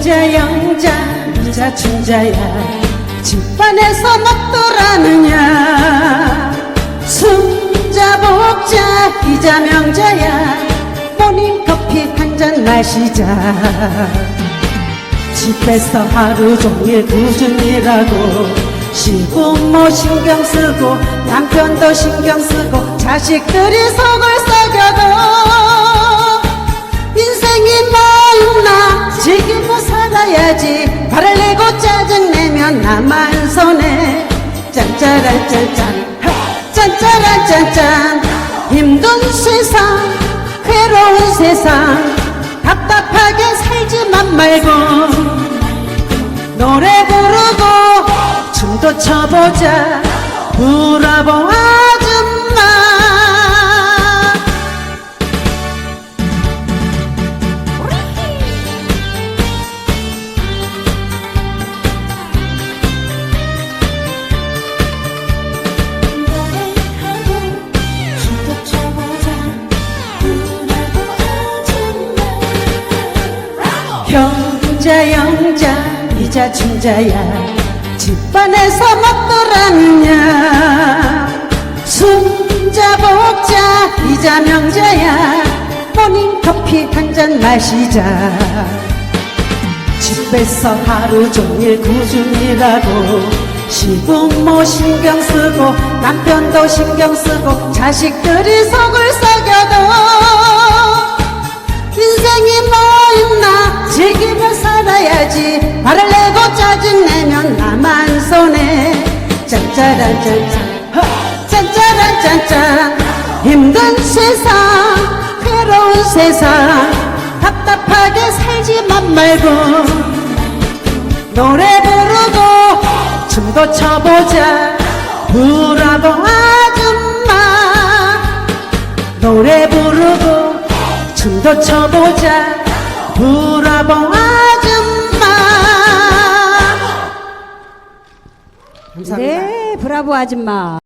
형자 영자 이자 춘자야. 집안에서 먹더라느냐? 숨자 복자 이자 명자야. 모닝 커피 한 잔 마시자. 집에서 하루 종일 꾸준히라고 시부모 신경 쓰고 남편도 신경 쓰고 자식들이 속을 손해 짠짜란 짠짠. 짠짜란 짠짠. 힘든 세상 괴로운 세상. 답답하게 살지만 말고 노래 부르고 춤도 춰보자. 브라보 아 형자 영자 이자 춘자야. 집안에서 먹더라느냐? 숨자 복자 이자 명자야. 모닝 커피 한 잔 마시자. 집에서 하루 종일 꾸준히라고 시부모 신경 쓰고 남편도 신경 쓰고 자식들이 속을 썩여도 화를 내고 짜증내면 나만 손해 짠짜란 짠짠. 허! 짠짜란 짠짠. 힘든 세상 괴로운 세상. 답답하게 살지만 말고 노래 부르고 춤도 춰보자. 브라보 아줌마. 노래 부르고 춤도 춰보자. 브라보 아줌마 감사합니다. 네, 브라보 아줌마.